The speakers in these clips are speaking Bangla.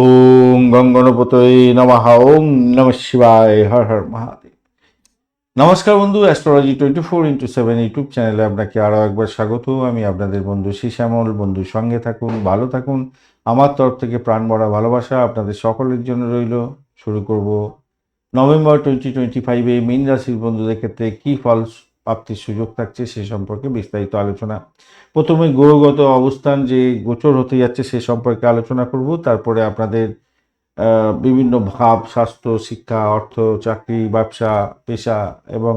ওং গঙ্গনপতয় নমঃ ওং নম শিবায়, হর হর মহাদেব। নমস্কার বন্ধু astrology twenty four into seven YouTube চ্যানেলে আপনাকে আরও একবার স্বাগত। আমি আপনাদের বন্ধু শ্যামল বন্ধুর সঙ্গে থাকুন, ভালো থাকুন। আমার তরফ থেকে প্রাণ ভরা ভালোবাসা আপনাদের সকলের জন্য রইল। শুরু করব নভেম্বর টোয়েন্টি টোয়েন্টি ফাইভে মীন রাশির বন্ধুদের ক্ষেত্রে কী ফল প্রাপ্তির সুযোগ থাকছে সে সম্পর্কে বিস্তারিত আলোচনা। প্রথমে গ্রহগত অবস্থান যে গোচর হতে যাচ্ছে সে সম্পর্কে আলোচনা করব। তারপরে আপনাদের বিভিন্ন ভাব, স্বাস্থ্য, শিক্ষা, অর্থ, চাকরি, ব্যবসা, পেশা এবং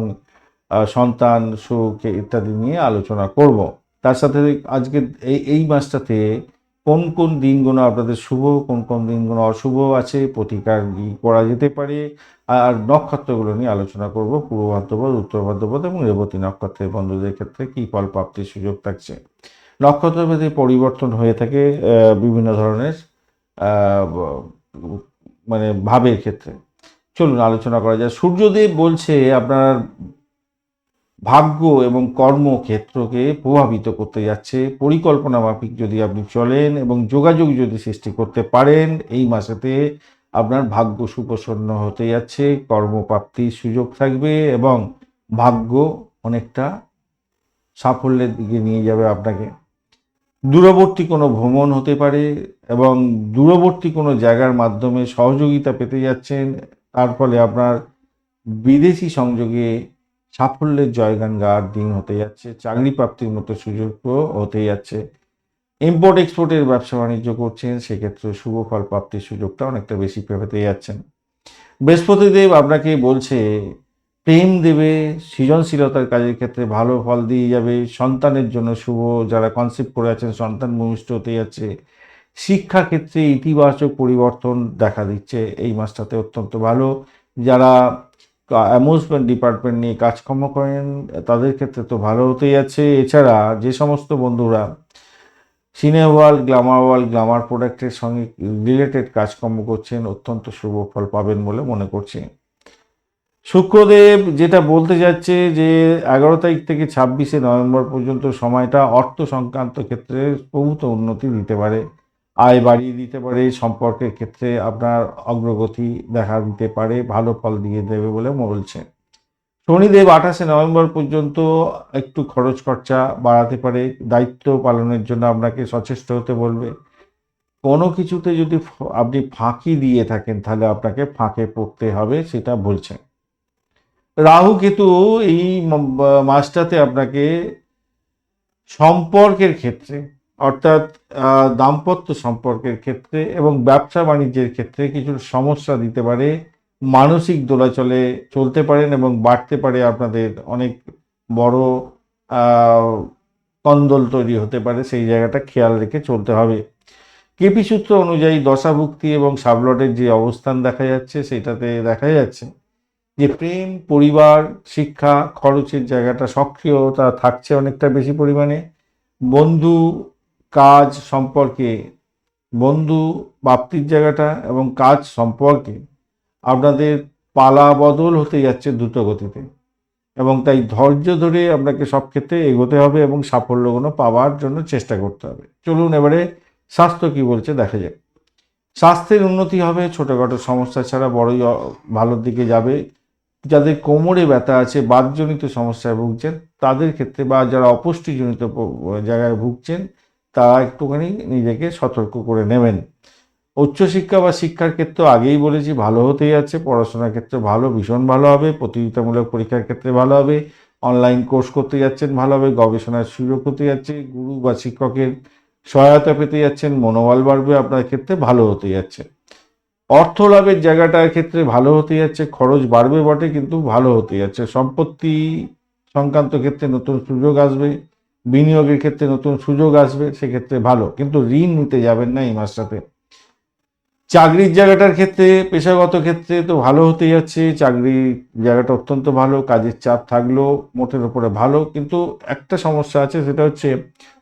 সন্তান, সুখ ইত্যাদি নিয়ে আলোচনা করব। তার সাথে আজকে এই এই মাসটাতে কোন কোন দিনগুলো আপনাদের শুভ, কোন কোন দিনগুলো অশুভ আছে প্রতিকার কি করা যেতে পারে, আর নক্ষত্রগুলো নিয়ে আলোচনা করব, পূর্ব ভাদ্রপদ, উত্তর ভাদ্রপদ এবং রেবতী নক্ষত্রের বন্ধুদের ক্ষেত্রে কী ফল প্রাপ্তির সুযোগ থাকছে। নক্ষত্রভেদে পরিবর্তন হয়ে থাকে বিভিন্ন ধরনের মানে ভাবের ক্ষেত্রে। চলুন আলোচনা করা যায় সূর্যদেব বলছে, আপনার ভাগ্য এবং কর্মক্ষেত্রকে প্রভাবিত করতে যাচ্ছে। পরিকল্পনা মাফিক যদি আপনি চলেন এবং যোগাযোগ যদি সৃষ্টি করতে পারেন, এই মাসেতে আপনার ভাগ্য সুপ্রসন্ন হতে যাচ্ছে কর্মপ্রাপ্তির সুযোগ থাকবে এবং ভাগ্য অনেকটা সাফল্যের দিকে নিয়ে যাবে আপনাকে। দূরবর্তী কোনো ভ্রমণ হতে পারে এবং দূরবর্তী কোনো জায়গার মাধ্যমে সহযোগিতা পেতে যাচ্ছেন, তার ফলে আপনার বিদেশি সংযোগে সাফল্যের জয়গান গাওয়ার দিন হতে যাচ্ছে, চাকরি প্রাপ্তির মতো সুযোগ হতে যাচ্ছে। ইম্পোর্ট এক্সপোর্টের ব্যবসা বাণিজ্য করছেন, সেক্ষেত্রে শুভ ফল প্রাপ্তির সুযোগটা অনেকটা বেশি পেতে যাচ্ছেন। বৃহস্পতিদেব আপনাকে বলছে, প্রেম দেবে, সৃজনশীলতার কাজের ক্ষেত্রে ভালো ফল দিয়ে যাবে, সন্তানের জন্য শুভ যারা কনসেপ্ট করে আছেন, সন্তান ভূমিষ্ঠ হতে যাচ্ছে। শিক্ষাক্ষেত্রে ইতিবাচক পরিবর্তন দেখা দিচ্ছে, এই মাসটাতে অত্যন্ত ভালো। যারা অ্যামিউজমেন্ট ডিপার্টমেন্ট নিয়ে কাজকর্ম করেন, তাদের ক্ষেত্রে তো ভালো হতেই যাচ্ছে। এছাড়া যে সমস্ত বন্ধুরা সিনে ওয়ার্ল্ড গ্লামার ওয়ার্ল্ড গ্লামার প্রোডাক্টের সঙ্গে রিলেটেড কাজকর্ম করছেন, অত্যন্ত শুভ ফল পাবেন বলে মনে করছি। শুক্রদেব যেটা বলতে যাচ্ছে যে, এগারো তারিখ থেকে ছাব্বিশে নভেম্বর পর্যন্ত সময়টা অর্থ সংক্রান্ত ক্ষেত্রে প্রভূত উন্নতি দিতে পারে। আয় বাড়িয়ে দিতে পারে সম্পর্কের ক্ষেত্রে আপনার অগ্রগতি দেখা দিতে পারে, ভালো ফল দিয়ে দেবে বলে বলছে। শনিদেব আঠাশে নভেম্বর পর্যন্ত একটু খরচ খরচা বাড়াতে পারে, দায়িত্ব পালনের জন্য আপনাকে সচেষ্ট হতে বলবে। কোনো কিছুতে যদি আপনি ফাঁকি দিয়ে থাকেন, তাহলে আপনাকে ফাঁকে পড়তে হবে, সেটা বলছেন রাহু কেতু এই মাসটাতে আপনাকে সম্পর্কের ক্ষেত্রে অর্থাৎ দাম্পত্য সম্পর্কের ক্ষেত্রে এবং ব্যবসা বাণিজ্যের ক্ষেত্রে কিছু সমস্যা দিতে পারে, মানসিক দোলাচলে চলতে পারেন এবং বাড়তে পারে আপনাদের অনেক বড় কন্দল তৈরি হতে পারে, সেই জায়গাটা খেয়াল রেখে চলতে হবে। কেপি সূত্র অনুযায়ী দশাভুক্তি এবং সাবলটের যে অবস্থান দেখা যাচ্ছে, সেটাতে দেখা যাচ্ছে যে প্রেম, পরিবার, শিক্ষা, খরচের জায়গাটা সক্রিয়তা থাকছে অনেকটা বেশি পরিমাণে। বন্ধু কাজ সম্পর্কে, বন্ধু প্রাপ্তির জায়গাটা এবং কাজ সম্পর্কে আপনাদের পালা বদল হতে যাচ্ছে দ্রুত গতিতে। এবং তাই ধৈর্য ধরে আপনাকে সব ক্ষেত্রে এগোতে হবে এবং সাফল্যগুলো পাওয়ার জন্য চেষ্টা করতে হবে। চলুন এবারে স্বাস্থ্য কি বলছে দেখা যাক। স্বাস্থ্যের উন্নতি হবে, ছোটোখাটো সমস্যা ছাড়া বড়ই ভালোর দিকে যাবে। যাদের কোমরে ব্যথা আছে, বাতজনিত সমস্যায় ভুগছেন, তাদের ক্ষেত্রে বা যারা অপুষ্টিজনিত জায়গায় ভুগছেন তারা একটুখানি নিজেকে সতর্ক করে নেবেন। উচ্চশিক্ষা বা শিক্ষার ক্ষেত্রে আগেই বলেছি, ভালো হতেই যাচ্ছে পড়াশোনার ক্ষেত্রে ভালো, ভীষণ ভালো হবে। প্রতিযোগিতামূলক পরীক্ষার ক্ষেত্রে ভালো হবে। অনলাইন কোর্স করতে যাচ্ছেন, ভালো হবে। গবেষণার সুযোগ হতে যাচ্ছে। গুরু বা শিক্ষকের সহায়তা পেতে যাচ্ছেন। মনোবল বাড়বে আপনার ক্ষেত্রে, ভালো হতে যাচ্ছে। অর্থ লাভের জায়গাটার ক্ষেত্রে ভালো হতে যাচ্ছে। খরচ বাড়বে বটে, কিন্তু ভালো হতে যাচ্ছে। সম্পত্তি সংক্রান্ত ক্ষেত্রে নতুন সুযোগ আসবে। বিনিয়োগের ক্ষেত্রে নতুন সুযোগ আসবে, সেক্ষেত্রে ভালো। কিন্তু ঋণ নিতে যাবেন না এই মাসটাতে। চাকরির জায়গাটার ক্ষেত্রে, পেশাগত ক্ষেত্রে তো ভালো হতে যাচ্ছে। চাকরির জায়গাটা অত্যন্ত ভালো, কাজের চাপ থাকলেও মোটের উপরে ভালো। কিন্তু একটা সমস্যা আছে, সেটা হচ্ছে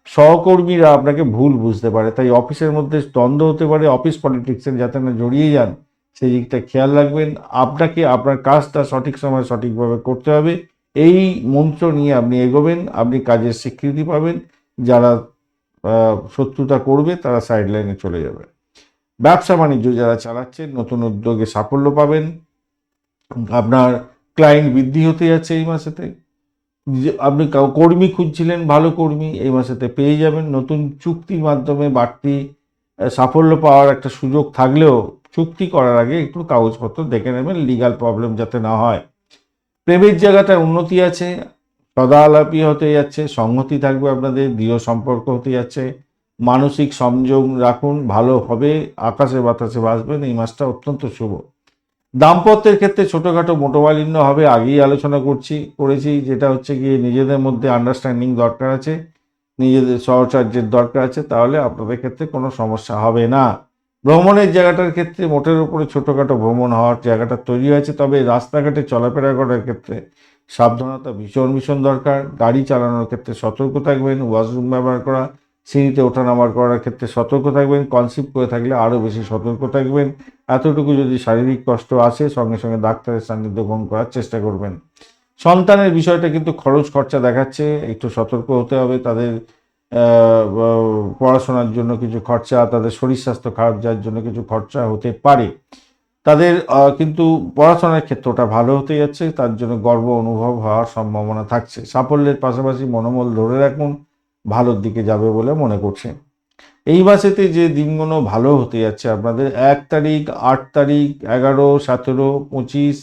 সহকর্মীরা আপনাকে ভুল বুঝতে পারে। তাই অফিসের মধ্যে দ্বন্দ্ব হতে পারে, অফিস পলিটিক্সের যাতে না জড়িয়ে যান, সেই দিকটা খেয়াল রাখবেন। আপনাকে, আপনার কাজটা সঠিক সময় সঠিকভাবে করতে হবে। এই মন্ত্র নিয়ে আপনি এগোবেন, আপনি কাজের স্বীকৃতি পাবেন, যারা শত্রুতা করবে তারা সাইড লাইনে চলে যাবে। ব্যবসা বাণিজ্য যারা চালাচ্ছেন, নতুন উদ্যোগে সাফল্য পাবেন। আপনার ক্লায়েন্ট বৃদ্ধি হতে যাচ্ছে এই মাসেতে। আপনি কর্মী খুঁজছিলেন, ভালো কর্মী, এই মাসেতে পেয়ে যাবেন। নতুন চুক্তির মাধ্যমে বাড়তি সাফল্য পাওয়ার একটা সুযোগ থাকলেও চুক্তি করার আগে একটু কাগজপত্র দেখে নেবেন লিগাল প্রবলেম যাতে না হয়। প্রেমের জায়গাটায় উন্নতি আছে সদা আলাপি হতে যাচ্ছে, সংহতি থাকবে আপনাদের, দৃঢ় সম্পর্ক হতে যাচ্ছে, মানসিক সংযোগ রাখুন, ভালো হবে, আকাশে বাতাসে বাঁচবেন এই মাসটা অত্যন্ত শুভ। দাম্পত্যের ক্ষেত্রে ছোটোখাটো মোটোমালিন্য হবে, আগেই আলোচনা করছি, করেছি, যেটা হচ্ছে গিয়ে নিজেদের মধ্যে আন্ডারস্ট্যান্ডিং দরকার আছে, নিজেদের সহচার্যের দরকার আছে, তাহলে আপনাদের ক্ষেত্রে কোনো সমস্যা হবে না। ভ্রমণের জায়গাটার ক্ষেত্রে মোটের উপরে ছোটোখাটো ভ্রমণ হওয়ার জায়গাটা তৈরি হয়েছে, তবে রাস্তাঘাটে চলাফেরা করার ক্ষেত্রে সাবধানতা ভীষণ ভীষণ দরকার। গাড়ি চালানোর ক্ষেত্রে সতর্ক থাকবেন, ওয়াশরুম ব্যবহার করা, সিঁড়িতে ওঠানামার করার ক্ষেত্রে সতর্ক থাকবেন কনসিভ করে থাকলে আরও বেশি সতর্ক থাকবেন। এতটুকু যদি শারীরিক কষ্ট আসে, সঙ্গে সঙ্গে ডাক্তারের সান্নিধ্য গ্রহণ করার চেষ্টা করবেন। সন্তানের বিষয়টা কিন্তু খরচ খরচা দেখাচ্ছে, একটু সতর্ক হতে হবে, তাদের পড়াশোনার জন্য কিছু খরচা, তাদের শরীর স্বাস্থ্য খারাপ যাওয়ার জন্য কিছু খরচা হতে পারে। তাদের কিন্তু পড়াশোনার ক্ষেত্রটা ভালো হতে যাচ্ছে, তার জন্য গর্ব অনুভব হওয়ার সম্ভাবনা থাকছে। সাফল্যের পাশাপাশি মনোবল ধরে রাখুন, ভালোর দিকে যাবে বলে মনে করছে। এই মাসেতে যে দিনগুলো ভালো হতে যাচ্ছে আপনাদের, এক তারিখ, আট তারিখ, এগারো, সতেরো, পঁচিশ,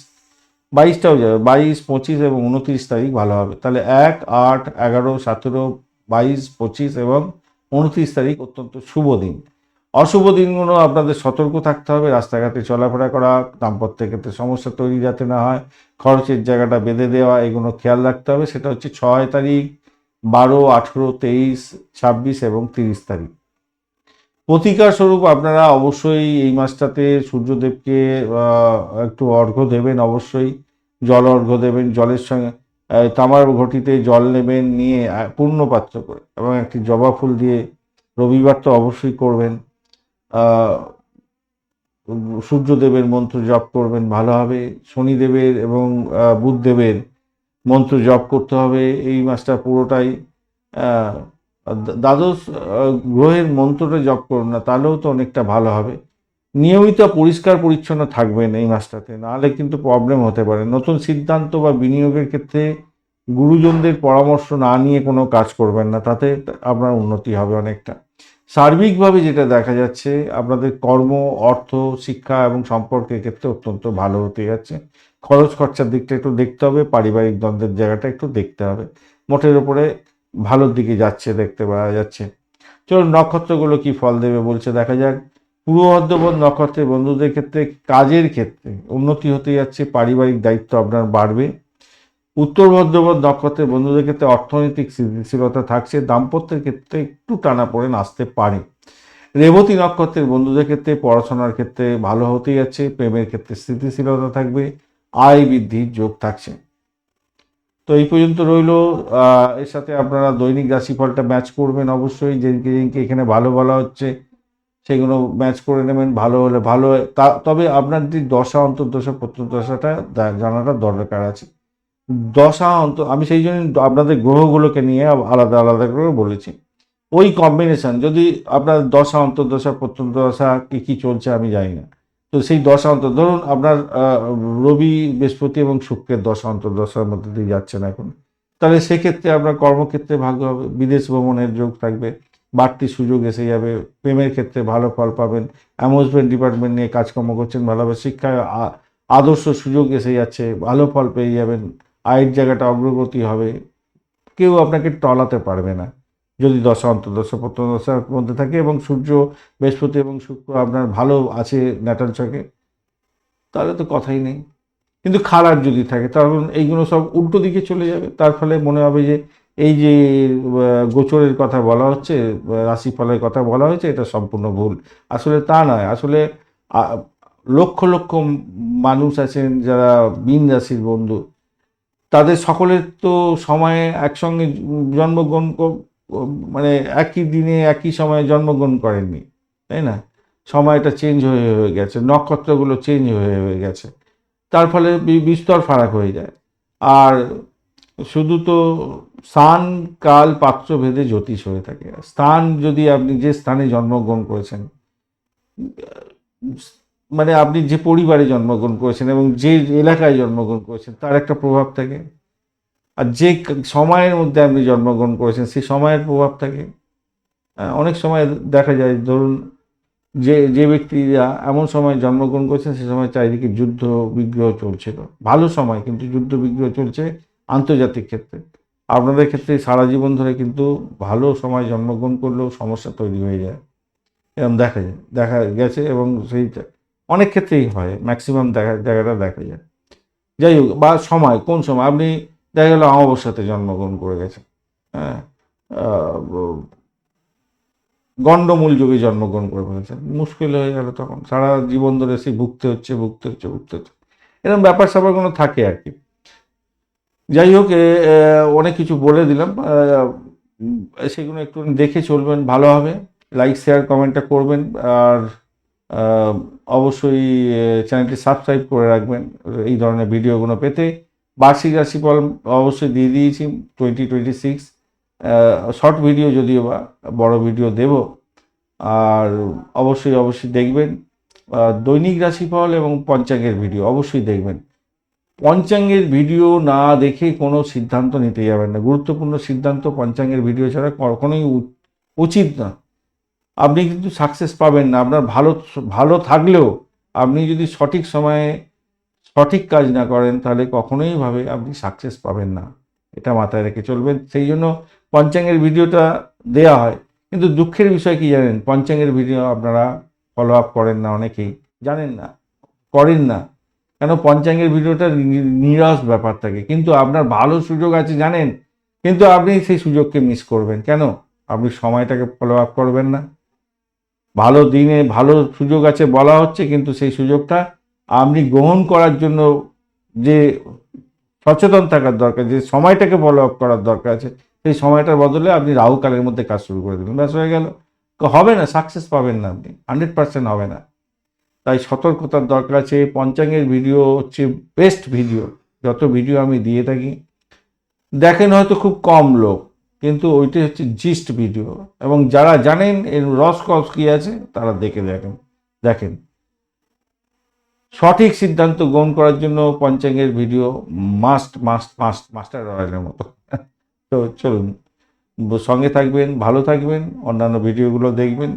বাইশটাও যাবে, বাইশ, পঁচিশ এবং উনত্রিশ তারিখ ভালো হবে। তাহলে এক, আট, এগারো, সতেরো বাইশ, পঁচিশ এবং উনত্রিশ তারিখ অত্যন্ত শুভ দিন। অশুভ দিনগুলো আপনাদের সতর্ক থাকতে হবে, রাস্তাঘাটে চলাফেরা করা দাম্পত্যের ক্ষেত্রে সমস্যা তৈরি যাতে না হয়, খরচের জায়গাটা বেঁধে দেওয়া, এগুলো খেয়াল রাখতে হবে। সেটা হচ্ছে ছয় তারিখ, বারো, আঠেরো, তেইশ, ছাব্বিশ এবং তিরিশ তারিখ। প্রতিকার স্বরূপ আপনারা অবশ্যই এই মাসটাতে সূর্যদেবকে একটু অর্ঘ্য দেবেন, অবশ্যই জল অর্ঘ্য দেবেন, জলের সঙ্গে তামার ঘটিতে জল নেবেন, নিয়ে পূর্ণ পাত্র করে, এবং একটি জবা ফুল দিয়ে রবিবার তো অবশ্যই করবেন। সূর্যদেবের মন্ত্র জপ করবেন, ভালো হবে। শনিদেবের এবং বুধদেবের মন্ত্র জপ করতে হবে। এই মাসটা পুরোটাই দ্বাদশ গ্রহের মন্ত্রটা জপ করুন না, তাহলেও তো অনেকটা ভালো হবে। নিয়মিত পরিষ্কার পরিচ্ছন্ন থাকবেন এই মাসটাতে, নাহলে কিন্তু প্রবলেম হতে পারে। নতুন সিদ্ধান্ত বা বিনিয়োগের ক্ষেত্রে গুরুজনদের পরামর্শ না নিয়ে কোনো কাজ করবেন না, তাতে আপনার উন্নতি হবে অনেকটা। সার্বিকভাবে যেটা দেখা যাচ্ছে, আপনাদের কর্ম, অর্থ, শিক্ষা এবং সম্পর্কের ক্ষেত্রে অত্যন্ত ভালো হতে যাচ্ছে। খরচ খরচার দিকটা একটু দেখতে হবে, পারিবারিক দ্বন্দ্বের জায়গাটা একটু দেখতে হবে। মোটের উপরে ভালোর দিকে যাচ্ছে, দেখতে পাওয়া যাচ্ছে। চলুন নক্ষত্রগুলো কি ফল দেবে বলছে, দেখা যাক। পূর্ব বর্ধমান নক্ষত্রের বন্ধুদের ক্ষেত্রে, কাজের ক্ষেত্রে উন্নতি হতে যাচ্ছে, পারিবারিক দায়িত্ব আপনার বাড়বে। উত্তর বর্ধমান নক্ষত্রের বন্ধুদের ক্ষেত্রে অর্থনৈতিক স্থিতিশীলতা থাকছে, দাম্পত্যের ক্ষেত্রে একটু টানা পড়ে আসতে পারে। রেবতী নক্ষত্রের বন্ধুদের ক্ষেত্রে পড়াশোনার ক্ষেত্রে ভালো হতে যাচ্ছে, প্রেমের ক্ষেত্রে স্থিতিশীলতা থাকবে, আয় বৃদ্ধির যোগ থাকছে। তো এই পর্যন্ত রইল। এর সাথে আপনারা দৈনিক রাশিফলটা ম্যাচ করবেন অবশ্যই। যেদিনকে যেদিনকে এখানে ভালো বলা হচ্ছে সেগুলো ম্যাচ করে নেবেন, ভালো হলে ভালো তবে আপনার যে দশা, অন্তর্দশা, প্রত্যন্তদশাটা দা- জানাটা দরকার আছে। দশা, অন্ত, আমি সেই জন্য আপনাদের গ্রহগুলোকে নিয়ে আলাদা আলাদা করে বলেছি। ওই কম্বিনেশন যদি আপনার দশা, অন্তর্দশা, প্রত্যন্তদশা কি কি চলছে আমি জানি না। তো সেই দশা, অন্তর, ধরুন আপনার রবি, বৃহস্পতি এবং শুক্রের দশা, অন্তর্দশার মধ্যে দিয়ে যাচ্ছেন এখন। তাহলে সেক্ষেত্রে আপনার কর্মক্ষেত্রে ভাগ্য হবে, বিদেশ ভ্রমণের যোগ থাকবে। বাড়তি সুযোগ এসে যাবে, প্রেমের ক্ষেত্রে ভালো ফল পাবেন অ্যামুজমেন্ট ডিপার্টমেন্ট নিয়ে কাজকর্ম করছেন ভালোভাবে হবে শিক্ষায় আদর্শ সুযোগ এসে যাচ্ছে, ভালো ফল পেয়ে যাবেন, আয়ের জায়গাটা অগ্রগতি হবে, কেউ আপনাকে টলাতে পারবে না, যদি দশা অন্তর্দশা প্রত্যদশার মধ্যে থাকে এবং সূর্য, বৃহস্পতি এবং শুক্র আপনার ভালো আছে ন্যাটাল চকে তাহলে তো কথাই নেই, কিন্তু খারাপ যদি থাকে তখন এইগুলো সব উল্টো দিকে চলে যাবে, তার ফলে মনে হবে যে এই যে গোচরের কথা বলা হচ্ছে রাশিফলের কথা বলা হয়েছে, এটা সম্পূর্ণ ভুল। আসলে তা নয়। আসলে লক্ষ লক্ষ মানুষ আছেন যারা বিন রাশির বন্ধু। তাদের সকলের তো সময়ে একসঙ্গে জন্মগ্রহণ মানে একই দিনে, একই সময়ে জন্মগ্রহণ করেননি, তাই না? সময়টা চেঞ্জ হয়ে হয়ে গেছে, নক্ষত্রগুলো চেঞ্জ হয়ে হয়ে গেছে। তার ফলে বিস্তর ফারাক হয়ে যায়। আর শুধু তো স্থান, কাল পাত্র ভেদে জ্যোতিষ হয়ে থাকে। স্থান যদি আপনি যে স্থানে জন্মগ্রহণ করেছেন মানে আপনি যে পরিবারে জন্মগ্রহণ করেছেন এবং যে এলাকায় জন্মগ্রহণ করেছেন, তার একটা প্রভাব থাকে। আর যে সময়ের মধ্যে আপনি জন্মগ্রহণ করেছেন, সেই সময়ের প্রভাব থাকে। অনেক সময় দেখা যায়, ধরুন যে যে ব্যক্তিরা এমন সময় জন্মগ্রহণ করেছেন, সে সময় চারিদিকে যুদ্ধ, বিগ্রহ চলছিল। ভালো সময়, কিন্তু যুদ্ধ, বিগ্রহ চলছে আন্তর্জাতিক ক্ষেত্রে। আপনাদের ক্ষেত্রে সারা জীবন ধরে কিন্তু ভালো সময় জন্মগ্রহণ করলেও সমস্যা তৈরি হয়ে যায়। এরকম দেখা যায়, দেখা গেছে এবং সেই অনেক ক্ষেত্রেই হয় ম্যাক্সিমাম দেখা, জায়গাটা দেখা যায়। যাই হোক, বা সময়, কোন সময়? আপনি দেখা গেল অমাবস্যাতে জন্মগ্রহণ করে গেছেন হ্যাঁ? গণ্ডমূল যুগে জন্মগ্রহণ করে ফেলেছেন, মুশকিল হয়ে গেল তখন। সারা জীবন ধরে সেই ভুগতে হচ্ছে ভুগতে হচ্ছে ভুগতে হচ্ছে। এরকম ব্যাপার স্যাপারগুলো থাকে আর কি। যাই হোক অনেক কিছু বলে দিলাম। সেগুলো একটু দেখে চলবেন, ভালো হবে। লাইক শেয়ার কমেন্টটা করবেন। আর অবশ্যই চ্যানেলটি সাবস্ক্রাইব করে রাখবেন এই ধরনের ভিডিওগুলো পেতে। বার্ষিক রাশিফল অবশ্যই দিয়ে দিয়েছি twenty twenty six short video যদিও বা বড় ভিডিও দেব। আর অবশ্যই অবশ্যই দেখবেন। দৈনিক রাশিফল এবং পঞ্চাঙ্গের ভিডিও অবশ্যই দেখবেন। পঞ্চাঙ্গের ভিডিও না দেখে কোনো সিদ্ধান্ত নিতে যাবেন না। গুরুত্বপূর্ণ সিদ্ধান্ত পঞ্চাঙ্গের ভিডিও ছাড়া কখনোই উচিত না। আপনি কিন্তু সাকসেস পাবেন না। আপনার ভালো ভালো থাকলেও আপনি যদি সঠিক সময়ে সঠিক কাজ না করেন, তাহলে কখনোই ভাবে আপনি সাকসেস পাবেন না। এটা মাথায় রেখে চলবেন। সেই জন্য পঞ্চাঙ্গের ভিডিওটা দেয়া হয়। কিন্তু দুঃখের বিষয় কি জানেন? পঞ্চাঙ্গের ভিডিও আপনারা ফলো আপ করেন না অনেকেই। জানেন না। করেন না। কেন পঞ্চাঙ্গের ভিডিওটা নিরস ব্যাপার থাকে। কিন্তু আপনার ভালো সুযোগ আছে জানেন, কিন্তু আপনি সেই সুযোগকে মিস করবেন। কেন? আপনি সময়টাকে ফলো আপ করবেন না। ভালো দিনে ভালো সুযোগ আছে বলা হচ্ছে, কিন্তু সেই সুযোগটা আপনি গ্রহণ করার জন্য যে সচেতন থাকার দরকার, যে সময়টাকে ফলো আপ করার দরকার আছে, সেই সময়টার বদলে আপনি রাহুকালের মধ্যে কাজ শুরু করে দিলেন। ব্যাস হয়ে গেল। হবে না সাকসেস পাবেন না আপনি। হান্ড্রেড পার্সেন্ট হবে না। তাই সতর্কতার দরকার আছে। পঞ্চাঙ্গের ভিডিও হচ্ছে বেস্ট ভিডিও যত ভিডিও আমি দিয়ে থাকি। দেখেন হয়তো খুব কম লোক, কিন্তু ওইটাই হচ্ছে জিস্ট ভিডিও এবং যারা জানেন এর রস কস কী আছে, তারা দেখে দেখেন দেখেন। সঠিক সিদ্ধান্ত গ্রহণ করার জন্য পঞ্চাঙ্গের video must must must master রয়্যালের মতো। তো চলুন, সঙ্গে থাকবেন, ভালো থাকবেন, অন্যান্য ভিডিওগুলো দেখবেন।